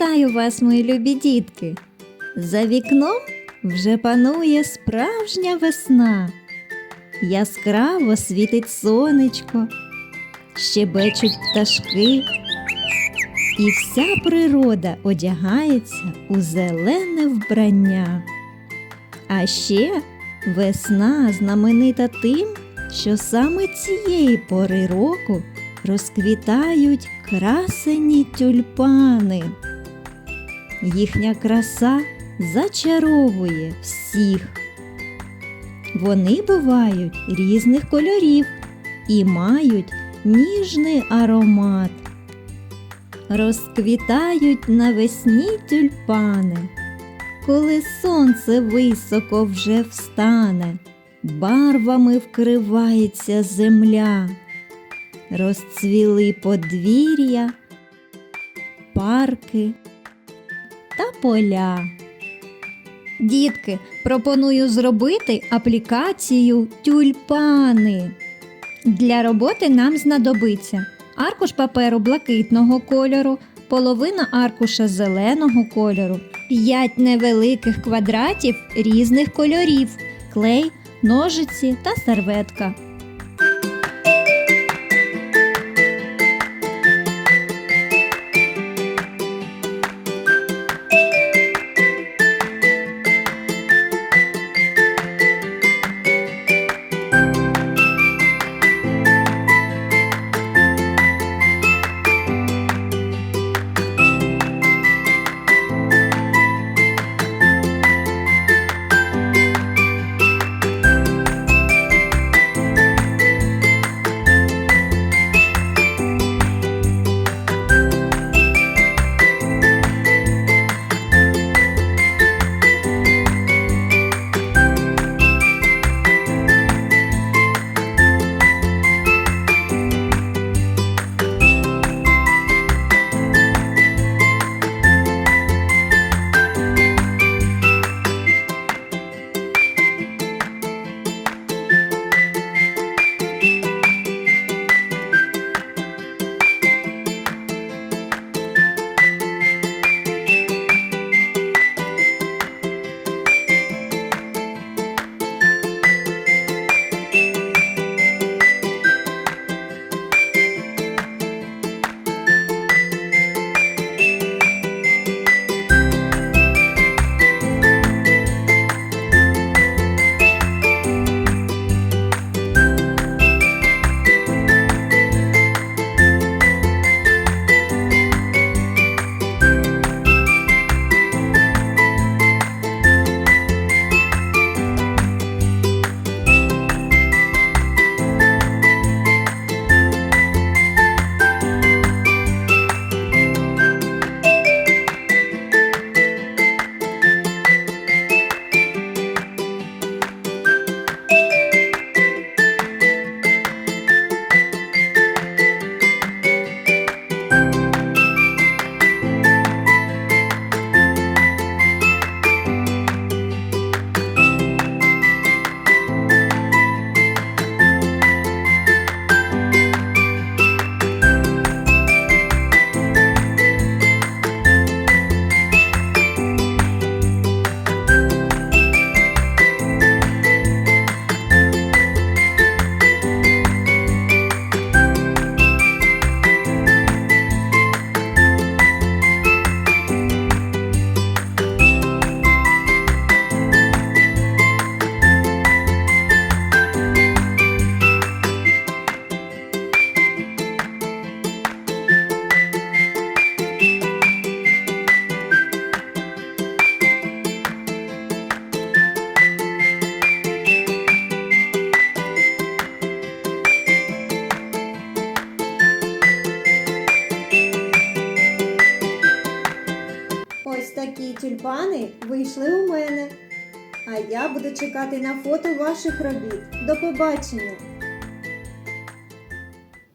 Вітаю вас, мої любі дітки! За вікном вже панує справжня весна. Яскраво світить сонечко, щебечуть пташки, і вся природа одягається у зелене вбрання. А ще весна знаменита тим, що саме цієї пори року розквітають красені тюльпани. Їхня краса зачаровує всіх. Вони бувають різних кольорів і мають ніжний аромат. Розквітають навесні тюльпани, коли сонце високо вже встане, барвами вкривається земля розцвіли подвір'я, парки та поля. Дітки, пропоную зробити аплікацію тюльпани. Для роботи нам знадобиться аркуш паперу блакитного кольору, половина аркуша зеленого кольору, 5 невеликих квадратів різних кольорів, клей, ножиці та серветка. Тюльпани вийшли у мене. А я буду чекати на фото ваших робіт. До побачення!